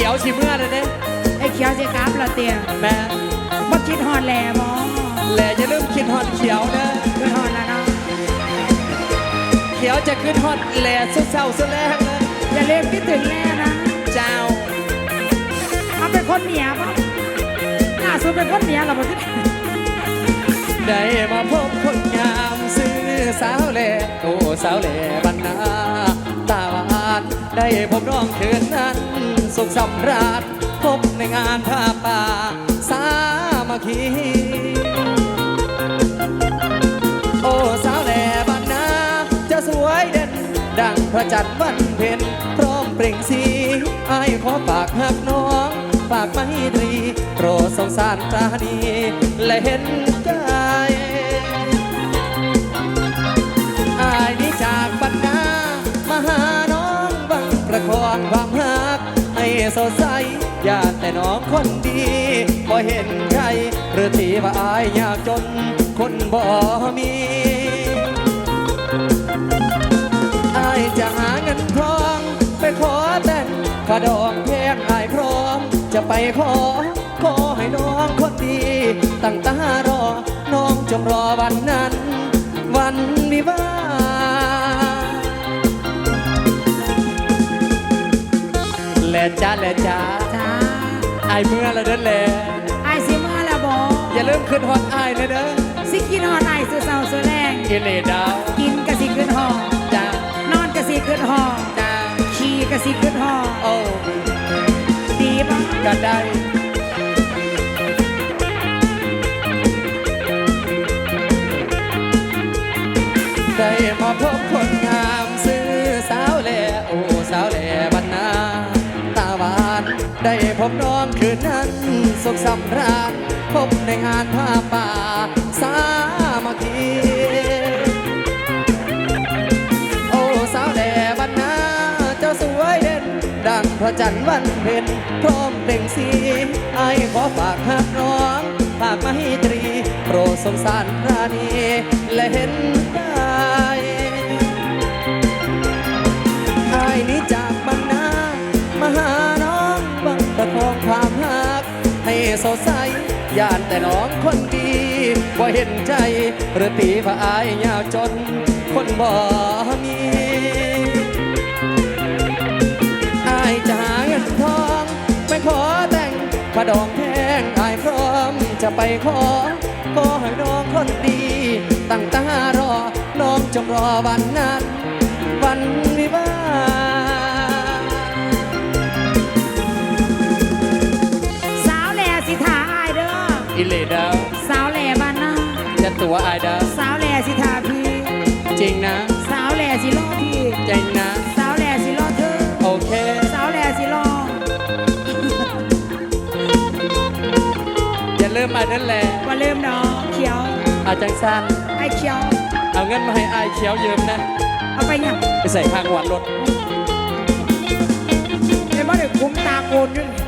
ขียวชิเมื่อเลยเด้ไอ้เขียวสิครับละเตียแม่บ่คิดฮอดแหล่บ่แหล่จะเริ่าลืมคิดฮอดเขียวเด้อคิดฮอดแล้วเนาะเขียวจะขึ้นฮอดแหล่สุดเศร้าสุดแรกเลยอย่าลืมคิดถึงแหล่นะเจ้าเอาเป็นคนเหนียบ่ล่าสุดเป็นคนเหนียเหรอบ่คิดได้มาพบคนงามซื้อสาวแหล่โอ้สาวแหล่บรรณาตาหวานได้พบน้องคืนนั้น สุขสำราญพบในงานผ้าป่า สามัคคี โอ้ สาวแหล่บ้านนา จะสวยเด่น ดังพระจันทร์วันเพ็ญพร้อมเปล่งสีไอ้ขอฝากหักน้อง ฝากไมตรี โปรดสงสารตรานีและเห็น องคนดีบ่เห็นใครหรือตีว่าอายยากจน คนบ่มีอายจะหาเงินทอง ไปขอแต่งขะดองแพงอายพร้อม จะไปขอ ขอให้น้องคนดี ตั้งตารอ น้องจงรอวันนั้น วันวิวาแลจ้าแลจ้าจ้า อายเมื่อละเด้อแลไอ้ายสิมาแล้วบ่อย่าลืมขึ้นฮอดอายนะเด้อสิกินฮอดไอ้ายสุดเศร้าสุดแรง เอเลดาวกินก็สิขึ้นฮอดจ้านอนก็สิขึ้นฮอดจ้าขี่ก็สิขึ้นฮอดโอ้ดีบ่ก็ได้ได้ ได้พบน้องคืนนั้นสุขสำราญพบในงานผ้าป่าสามัคคีโอ้สาวแหล่บรรณาเจ้าสวยเด่น ดังพระจันทร์วันเพ็ญพร้อมเปล่งสีไอ้ขอฝากหักน้องฝากมาให้ตรี โปรดสงสารพระนีและเห็น สดใสญาติแต่น้องคนดีว่าเห็นใจหรือตีว่าอายยาวจน คนบ่มีอายจะหาเงินทองไม่ขอแต่งขะดองแพงอายพร้อมจะไปขอขอให้น้องคนดี ตั้งตารอ น้องจงรอวันนั้น ออิเลดาวสาวแหล่บ้านนาจะตัวอายดาวสาวแหล่สิท่าพี่ จริงนะ สาวแหล่สิรอพี่จริงนะ สาวแหล่สิรอเธอ โอเค สาวแหล่สิรออย่าลืมอายนั่นแหละว่าลืมดอกเขียว อาจังสันไอ้เขียว เอาเงินมาให้อายเขียวยืมนะ เอาไปยังไปใส่ข้างหวานรถเดี๋ยวบ่ได้คุ้มตาโกนอยู่นี่